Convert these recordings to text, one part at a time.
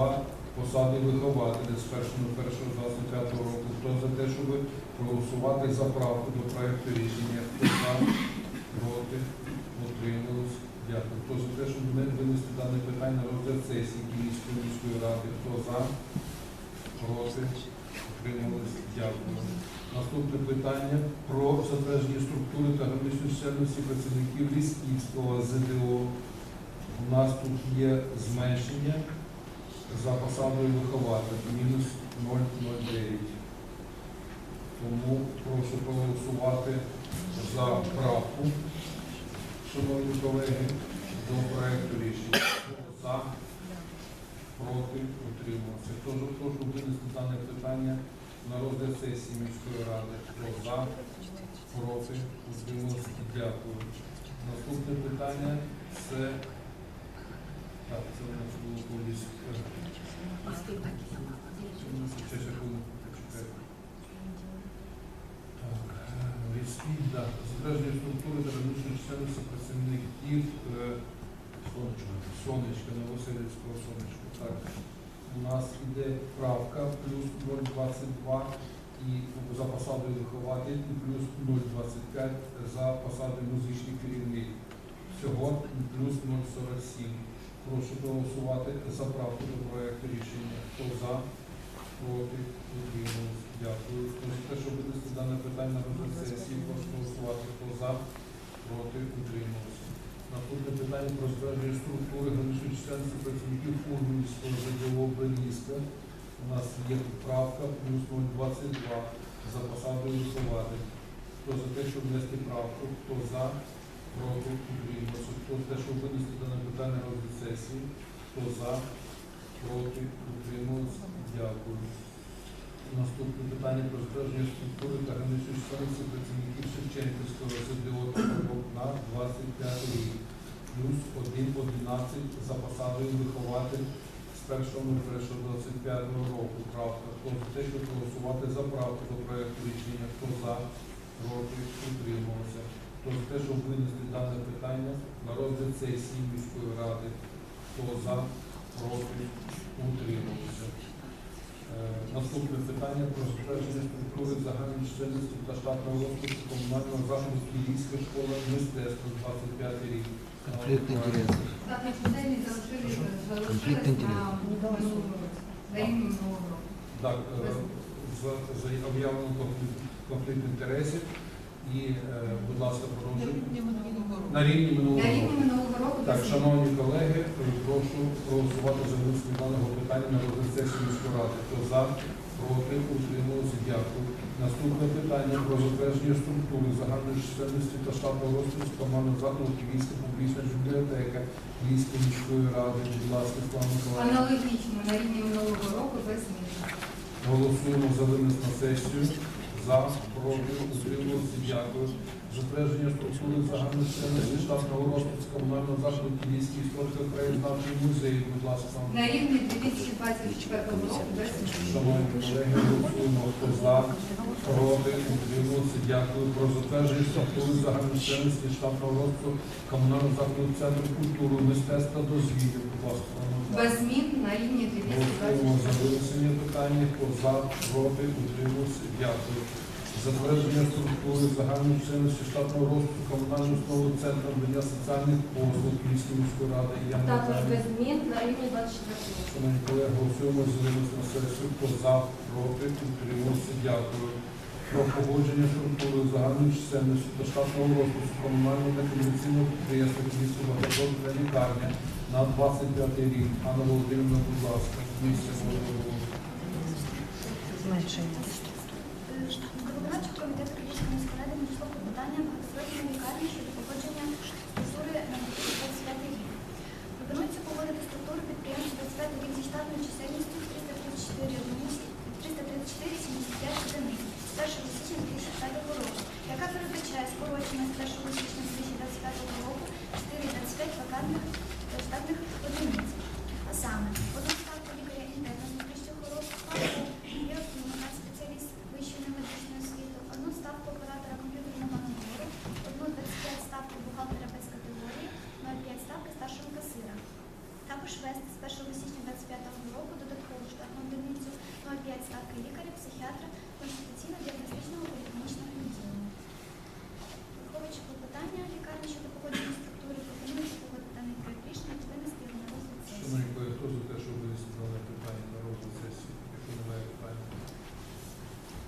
два посади вихователя з 1.1.25 року. Хто за те, щоб проголосувати за правку до проекту рішення? Хто за, проти, утримались? Дякую. Хто за те, щоб не винести дане питання на розгляд сесії Київської міської ради? Хто за, проти, утримались? Дякую. Наступне питання про затвердження структури та граничної чисельності працівників Лісківського ЗДО. У нас тут є зменшення за посадою вихователя мінус 0,09. Тому прошу проголосувати за правку, шановні колеги, до проекту рішення. За, проти, утримався. Тож прошу винести дане питання на розгляд сесії міської ради. Хто за, проти, утримався. Дякую. Наступне питання це так, це нас було колись. Ще структури та працівників е, сонечка, Новоселівського сонечка. Так. У нас іде правка плюс 0,22 і за посадою вихователь і плюс 0,25 за посадою музичний керівник. Всього плюс 0,47. Прошу проголосувати за правку до проекту рішення. Хто за, проти, утримались. Дякую. Хто за те, щоб винести дане питання на розгляд сесії, прошу голосувати. Хто за, проти, утримались. Наступне питання про затвердження структури граничної чисельності працівників Урмінського ЗДО Белізка. У нас є правка плюс 0,22 за посадою вихователь. Хто за те, щоб внести правку, хто за, утримався. Хто за те, щоб винести дане питання розгляд сесії, хто за, проти, утримався. Дякую. Наступне питання про затвердження структури та граничної чисельності працівників Шевченківського ЗДО на 25 рік. Плюс 1,11 за посадою вихователь з 1.01.25 року. Правка. Хто за те, щоб голосувати за правку до проекту рішення? Хто за, проти, утримався. За те, щоб винести дане питання на розгляд сесії міської ради? Хто за, проти, утримався. Е, Наступне питання про затвердження структури загальної чисельності та штатного розпису комунального закладу Київська школа мистецтва 25 рік. Чисельність Конфлікт залишилась на інтересів. минулому році, на рівні минулого року. Так, за- за- конфлікт, конфлікт інтересів і, е, будь ласка, продовжуйте. На рівні минулого На року. рівні минулого року Так, шановні колеги, прошу проголосувати за винесення даного питання на розгляд сесії міської ради. Хто за, проти, утрималися, дякую. Наступне питання про затвердження структури загальної чисельності та штатного розпису командного закладу Київська публічна бібліотека Київської міської ради. Будь ласка, Слава Миколаївна. аналогічно на рівні минулого року без змін. Голосуємо за винес на сесію. За, утрималися, дякую. Затвердження структури загальної чисельності штатного розпису комунального закладу Київський історико-краєзнавчий музей. Будь ласка, На рівні 2024 року без. Шановні колеги, голосуємо хто за, проти, утрималися. Дякую. Про затвердження структури загальної чисельності штатного розпису комунального закладу Центру культури, мистецтва дозвілля. Будь ласка. Без змін на за 2024 питання. Хто за, проти, утримався. Дякую. Затвердження структури загальної чисельності штатного розпису комунального установи Центру надання соціальних послуг Київської міської ради. Також без змін на рівні 24 року. Шановні колеги, голосуємо винос на сесію. Хто за, проти, утримався. Дякую. Про погодження структури загальної чисельності та штатного розпису комунального некомерційного підприємства Київського багатопрофільна лікарня на 25 рік. Анна Володимирівна, будь ласка, місце свого. Зменшення. Виконавчий комітет Київської міської ради надійшло питання багатострокової лікарні щодо погодження структури на 2025 рік. Пропонується погодити структуру підприємства 25 рік зі штатною чисельністю 334 одиниці, 334 75 одиниць з 1 січня 2025 року, яка передбачає скорочення з 1 січня 2025 року 425 вакантних е, штатних одиниць. А саме, одну ставку лікаря інтерна з внутрішнього розкладу, є над спеціаліст вищої медичної освіти, одну ставку оператора комп'ютерного набору, одну 25 ставку бухгалтера без категорії, 0,5 ставки старшого касира. Також ввести з 1 січня 2025 року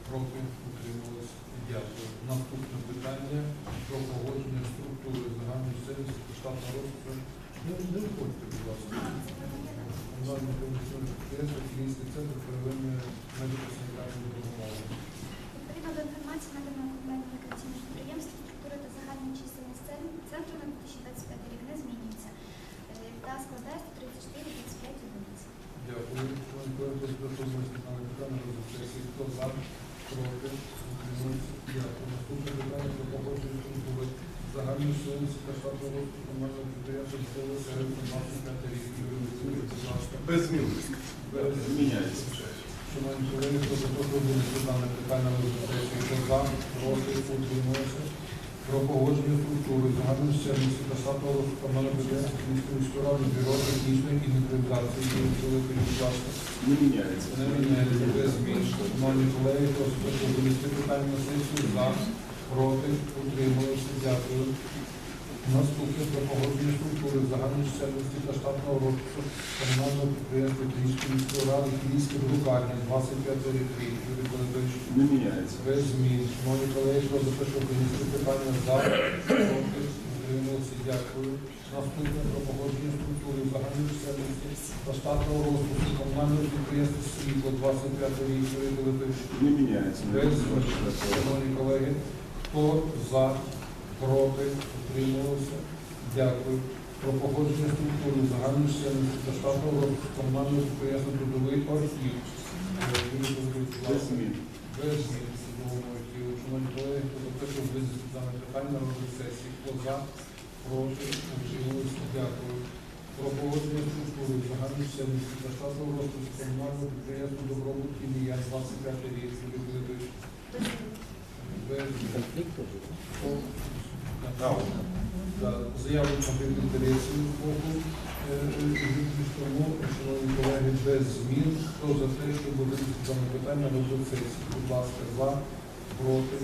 Проти? Утримались? Дякую. Наступне питання про погодження структури загальної сервісу штатного розпису. Не, не виходьте, будь ласка. Комунальне комісійне підприємство Київський центр первинної медико-санітарної допомоги. Відповідно до інформації, наданої комунальним міграційним підприємством, структура та загальна чисельність цен- центру на 2025 рік не змінюється Е, та складає 134-35 одиниць. Дякую. Шановні колеги, пропозиції Світлани Петрівни розгляд сесії. Хто за? Проти? Утримується? Дякую. Наступне питання про погодження структури загальної чисельності та штатного розпису комунального підприємства «Житловий сервіс» на 25 рік. Юрій Олексійович, будь ласка. Без змін. Без Міняється. Хто за дане питання на сесії, хто за, проти, утримується. Про погодження структури загальної чисельності та штатного комунального підприємства міської ради бюро технічної інвентаризації Юрій Олексійович, будь. Не міняється. Не міняється без змін. Шановні колеги, прошу винести питання на сесію за, проти, утримуються. Дякую. Наступне про погодження структури загальної чисельності та штатного розпису комунального підприємства Київської міської ради Київської друкарні 25 рік. Не міняється. без змін. Шановні колеги, прошу те, щоб винести питання за. Дякую. Наступне про погодження структури загальної чисельності та штатного розпису комунального підприємства Світло 25 рік. Не міняється. без змін. Шановні колеги, хто за, проти, утримувався? Дякую. Про погодження структури загальної чисельності та штатного комунального підприємства Трудовий архів. Без змін. Без змін судовому архіву. Шановні колеги, хто за те, щоб визначити дане питання на сесії? Хто за, проти, утримувався? Дякую. Про погодження структури загальної чисельності та штатного розпису комунального підприємства Добробут Кімія 25 рік. Без змін. без змін. Заяву конфлікту інтересів з боку е, е, тому, шановні колеги, без змін. Хто за те, щоб дане питання на розгляд сесії? Будь ласка, за, проти,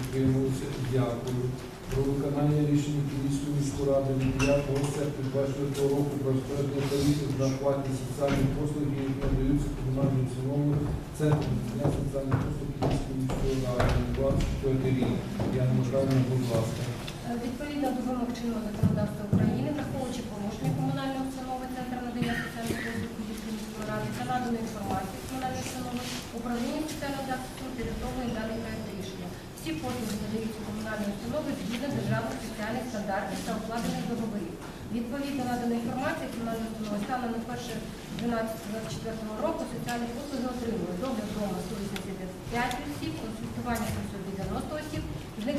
утримуються. Дякую. Про виконання рішення Київської міської ради від 9 серпня 24 року про розпорядження тарифів на платні соціальні послуги, які надаються комунальним установам Центру надання соціальних послуг Київської міської ради 24 рік. Яна Михайловна, будь ласка. Е, Відповідно до вимог чинного законодавства України, враховуючи положення комунальної установи Центру надання соціальних послуг Київської міської ради та надану інформацію комунальної установи, управління соціального захисту підготовлений даний проект рішення. Всі послуги надаються комунальної установи згідно державних соціальних стандартів та укладених договорів. Відповідно наданої інформації комунальної установи станом на 1.12.24 року соціальні послуги отримує догляд вдома 185 осіб, консультування 790 осіб, з них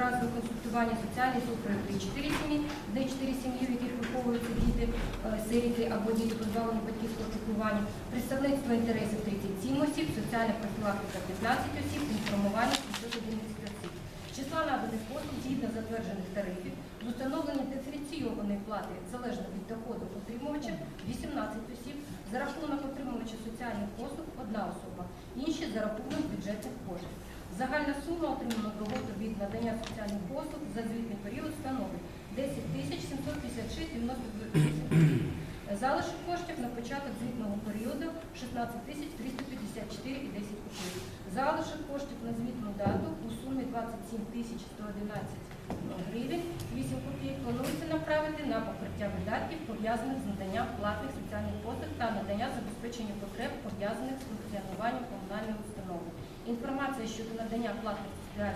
772 особи разове консультування, соціальний супровід 4 сім'ї, них 4 сім'ї, в яких виховуються діти, е, сиріти або діти позбавлені батьківського піклування, представництво інтересів 37 осіб, соціальна профілактика 15 осіб, інформування 511 осіб. Числа наданих послуг згідно затверджених тарифів з установлення диференційованої плати залежно від доходу отримувача 18 осіб, за рахунок отримувача соціальних послуг одна особа, інші за рахунок бюджетних коштів. Загальна сума отриманого доходу від надання соціальних послуг за звітний період становить 10 тисяч 756 Залишок коштів на початок звітного періоду 16 тисяч 354 і 10 копійок. Залишок коштів на звітну дату у сумі 27 тисяч 111 гривень 8 копійок планується направити на покриття видатків, пов'язаних з наданням платних соціальних послуг та надання забезпечення потреб, пов'язаних з функціонуванням комунальної установи. Інформація щодо надання платних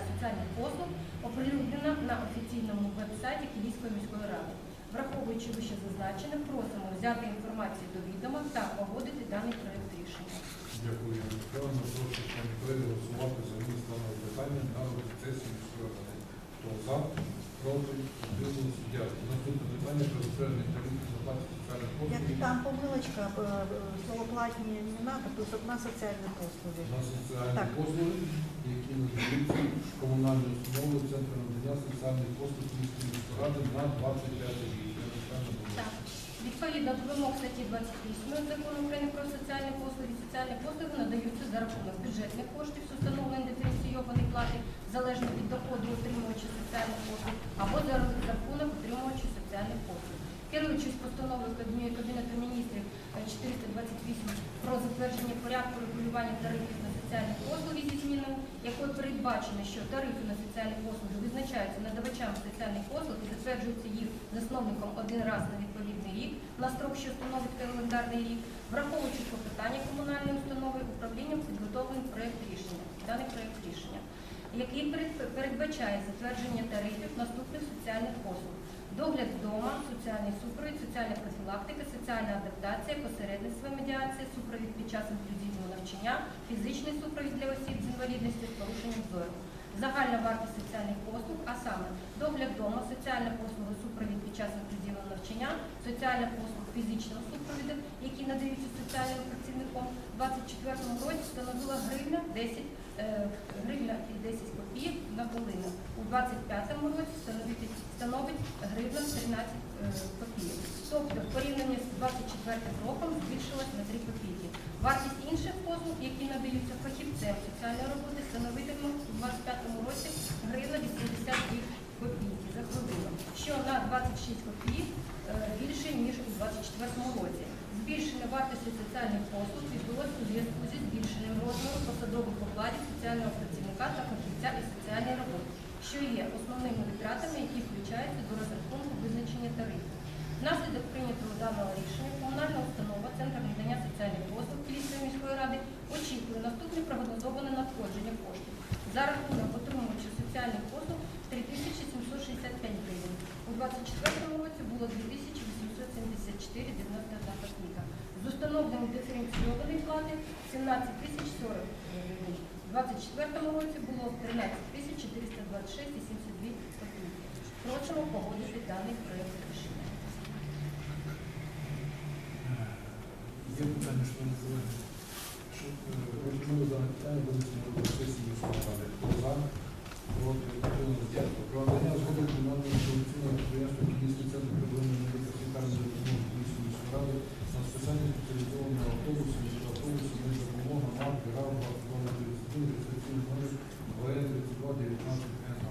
соціальних послуг оприлюднена на офіційному веб-сайті Київської міської ради. Враховуючи вище зазначене, просимо взяти інформацію до відома та погодити даний проект рішення. Дякую, Яна. Прошу шановні колеги голосувати за даного питання на сесії міської ради. Хто за, проти, утримується. Дякую. Наступне питання про затвердження тарифів за платі соціальних Як там помилочка, е, е, слово платні не надо, тут одна соціальна послуги. на соціальні Так. послуги, які надаються комунальною установою Центру надання соціальних послуг міської міської ради на 25 рік. Так. Відповідно до вимог статті 28 закону України про соціальні послуги, соціальні послуги надаються за рахунок бюджетних коштів з установленням диференційованої плати залежно від доходу отримувача соціальних послуг або за за рахунок отримувача соціальних послуг. Керуючись постановою Кабінету міністрів е, 428 про затвердження порядку регулювання тарифів на соціальні послуги зі зміною, якою передбачено, що тарифи на соціальні послуги визначаються надавачами соціальних послуг і затверджуються їх засновником один раз на відповідний рік на строк, що становить календарний рік, враховуючи клопотання комунальної установи, управлінням підготовлений проєкт рішення, даний проєкт рішення, який передбачає затвердження тарифів наступних соціальних послуг. Догляд вдома, соціальний супровід, соціальна профілактика, соціальна адаптація, посередництво, медіація, супровід під час інклюзивного навчання, фізичний супровід для осіб з інвалідністю з порушенням зору. Загальна вартість соціальних послуг, а саме догляд вдома, соціальна послуга супровід під час інклюзивного навчання, соціальна послуга фізичного супровіду, які надаються соціальним працівником, у 2024 році становила гривня 10 е, гривня і 10 копійок на хвилину. У 2025 році становить, становить гривня 13 е, копійок. Тобто в порівнянні з 2024 роком збільшилась на 3 копійки. Вартість інших послуг, які надаються фахівцем соціальної роботи, становитиме у 2025 році гривня 82 копійки за хвилину, що на 26 копійок е, більше, ніж у 2024 році. Збільшення вартості соціальних послуг відбулося у зв'язку зі збільшенням розміру посадових окладів соціального працівника та фахівця із соціальної роботи, що є основними витратами, які включаються до розрахунку визначення тарифів. Внаслідок прийнятого даного рішення комунальна установа Центр надання соціальних послуг Київської міської ради очікує наступне прогнозоване надходження коштів за рахунок отримувачів соціальних послуг 3765 гривень. У 2024 році було 2874,91 копійка. Установленням диференційованої плати 17 тисяч 40 гривень. У 2024 році було 13 тисяч 426,72 копійки. Просимо погодити даний проєкт рішення. Є питання, що називається. Що, е, Рекомендую дане питання винести сесії. Хто за? Проти? Утримались? Дякую. Про надання згоди комунального інформаційного підприємства Київський центр первинної медико-санітарної допомоги Київської міської ради на списання спеціалізованого автобусу, мікроавтобусу, меддопомога, МАК, ГРАВ, 2231, реєстраційний номер ВН 32 19 НА.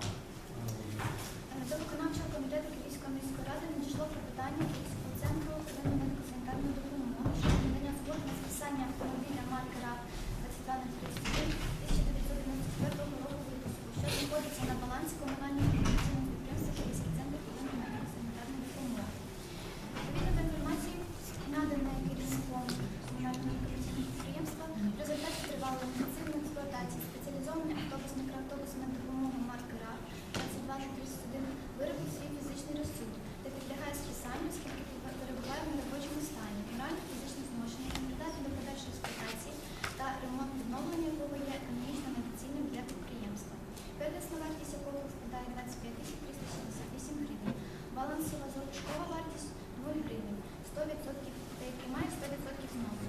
Е, До виконавчого комітету Київської міської ради надійшло клопотання Київського центру первинної медико-санітарної допомоги щодо надання згоди на списання автомобіля марки РАВ 2233 1994 року випуску, що знаходиться на балансі комунального інформаційного підприємства Київський центр первинної медико-санітарної допомоги. Відповідно до інформації, наданої керівником комунального інформаційного підприємства, в результаті тривалої інтенсивної експлуатації спеціалізований автобус мікроавтобус допомоги марки РАВ 2231 виробив свій фізичний розсуд та підлягає списанню, оскільки перебуває в неробочому стані, морально фізично змушений придати до подальшої експлуатації та ремонт відновлення якого є економічно недоцільним для підприємства. Первісна вартість якого складає 25 тисяч 368 гривень. Балансова залишкова вартість 0 гривень, 100%, та який має 100% знову.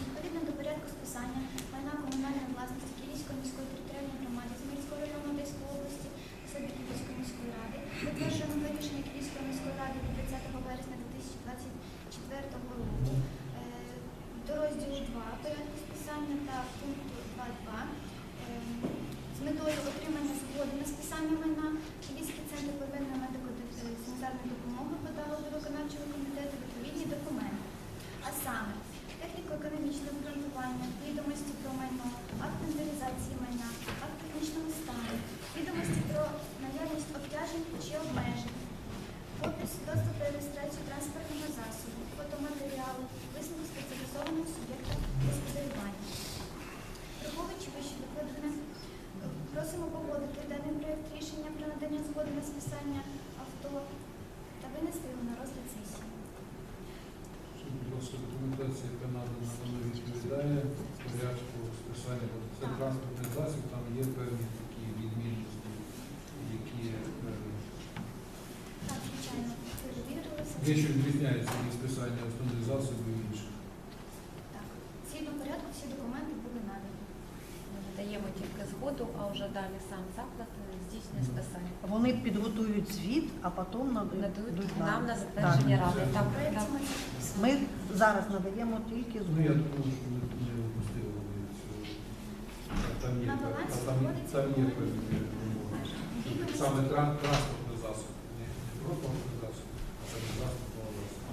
Відповідно до порядку списання майна комунальної власності Київської міської територіальної громади Зміївського району Одеської області, особі Київської міської ради, затверджено рішення Київської міської ради від 30 вересня 2024 року. Е, До розділу 2 порядку списання та пункту 2.2 е, з метою отримання згоди на списання майна Київський центр первинної медико-санітарної допомоги подало до виконавчого комітету відповідні документи. А саме техніко-економічне обґрунтування, відомості про майно, акт інвентаризації майна, акт технічного стану, відомості про наявність обтяжень чи обмежень, опис до реєстрацію транспортного засобу, фотоматеріалу, спеціалізованого суб'єкта господарювання. Враховуючи вище викладене, просимо погодити даний проєкт рішення про надання згоди на списання авто та винести його на розгляд сесії. Ласка, документація, яка надана, вона відповідає порядку списання, це транспортний засіб, там є певні такі відмінності, які е, дещо відрізняються від списання основних засобів і інших. Так, згідно порядку всі документи були надані. Ми надаємо тільки згоду, далі сам заклад е, здійснює списання. Вони підготують звіт, а потім Надають нададуть нам на Так. затвердження ради. Так, так. ми зараз надаємо тільки Ну, я згоду. думаю, що ми не випустили цього. Там є, На балансі а там, є- знаходиться там є певні вимоги. Відомості. Саме тран- транспортний засіб, не не просто транспортний засіб, а саме транспортного засобу.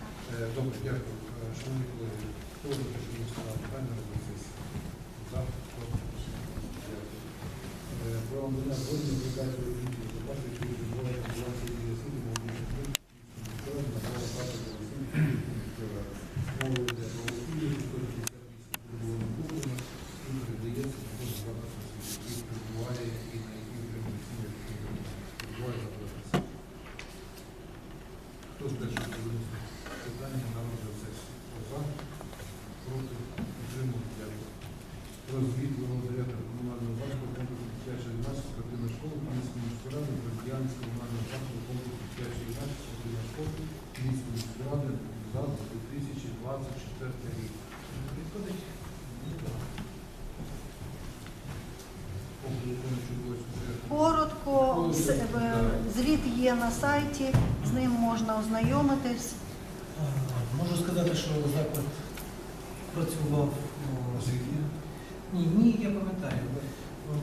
Так. Е, Добре, дякую. Е, Шановні колеги, хто за такі питання на сесії? За. Е, Про надання згоди на публікацію робітів зарплати, що відбувається на балансі дії суду, молодіжних груп, міської на право плати за усунення міської ради. Мова йде про усунення 158 трудовими кухнями, і передається до закладу освіти, який перебуває і на якій примусі перебуває за власність. Хто з перших виносить питання на розгляд сесії? Хто за? Проти? Підтримують? Дякую. Про звіт головного директора комунального закладу комплексу дитячої юнацької спортивної школи Київської міської ради про діяльність комунального закладу комплексу дитячої юнацької спортивної школи Київської міської ради за 2024 рік. Підходить? Ні, так. Виконуючий обов'язки директора. Коротко, с- в- звіт є на сайті, з ним можна ознайомитись. Можу сказати, що заклад працював Освітлі? ні, ні, я пам'ятаю. О,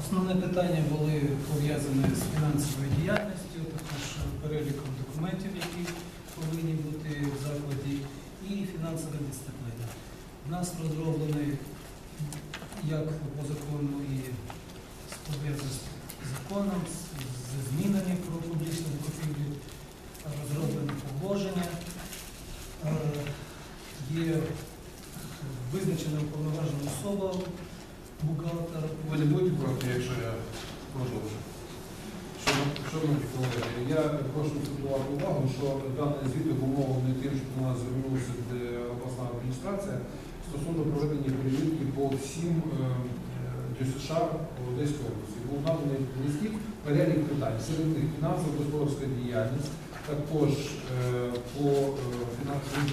Основне питання були пов'язані з фінансовою діяльністю, також переліком документів, які повинні бути в закладі, і фінансова дисципліна. У нас розроблений як по закону і з законом, з- змінами про публічну закупівлю, розроблені положення. Е, Є визначена уповноважена особа, бухгалтер. Ви не будете проти, якщо я продовжу? Шановні- колеги, я прошу акцентувати увагу, що даний звіт обумовлений тим, що до нас звернулася е, обласна адміністрація стосовно проведення перевірки по всім е, е, ДЮСШ Одеської області. Був наданий листів перелік питань. Серед них фінансово-господарська діяльність, також е, по е, фінансовій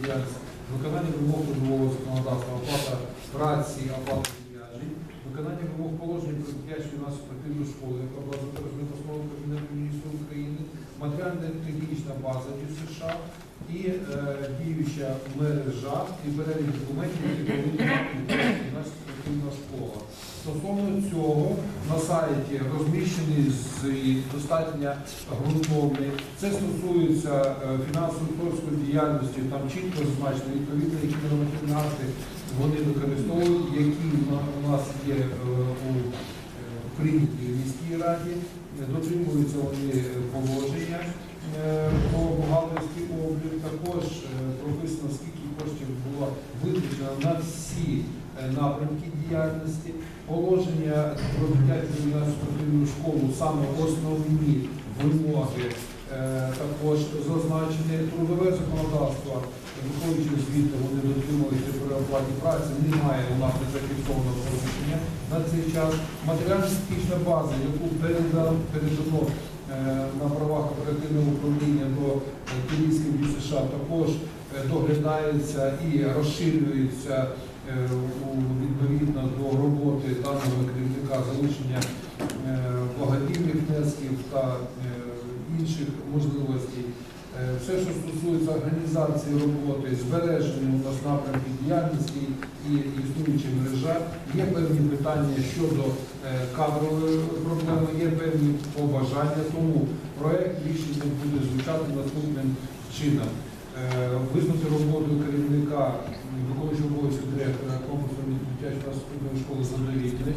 діяльності, виконання вимог трудового законодавства, оплата праці, оплата відряджень, виконання вимог положень про дитячу і нас спортивну школу, яка була затверджена постановою Кабінету міністрів України, матеріально-технічна база США і е, діюча мережа і перелік документів, які повинні мати і школа. Стосовно цього на сайті розміщений достатньо ґрунтовний. Це стосується е, фінансово-господарської діяльності, там чітко зазначено, відповідно, які нормативні акти вони використовують, які у нас є е, у е, прийнятій міській раді, дотримуються вони положення по бухгалтерський облік. Також е, прописано, скільки коштів було витрачено на всі е, напрямки діяльності, положення про дитячу спортивну школу, саме основні вимоги е, також зазначені трудове законодавство, виходячи звідти, вони дотримуються при оплаті праці, немає у нас зафіксованого порушення на цей час. Матеріально-технічна база, яку передано, е, на правах оперативного управління до е, США, також е, доглядається і розширюється е, відповідно до роботи даного керівника залучення е, благодійних внесків та е, інших можливостей. Е, Все, що стосується організації роботи, збереження у нас напрямків діяльності і існуюча мережа, є певні питання щодо е, кадрової проблеми, є певні побажання, тому проект рішення буде звучати наступним чином. Е, Визнати роботу керівника виконуючого обов'язки директора комплексної дитячої школи задовільним.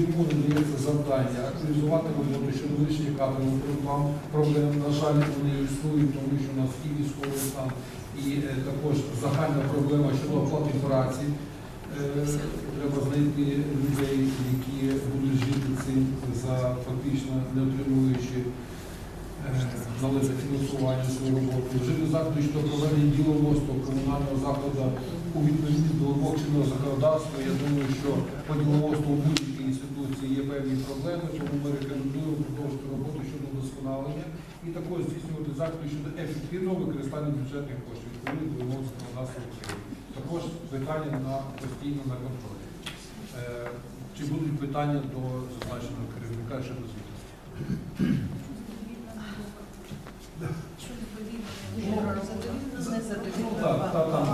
Йому надається завдання активізувати роботу щодо вирішення кадрових проблем. Проблем, на жаль, вони існують, тому що у нас і військовий стан, і е, також загальна проблема щодо оплати праці. Е, Треба знайти людей, які будуть жити цим за фактично не отримуючи е, належне фінансування свою роботу. Вжити заходи щодо проведення діловодства комунального закладу у відповідність до вимог чинного законодавства. Я думаю, що по діловодству інституції є певні проблеми, тому ми рекомендуємо продовжити роботу щодо вдосконалення і також здійснювати заходи щодо ефективного використання бюджетних коштів відповідно до вимог законодавства України. Також питання на постійно на контролі. Е, Чи будуть питання до зазначеного керівника щодо звітності? Задовільно, не Ну, задовільно. так, так, там.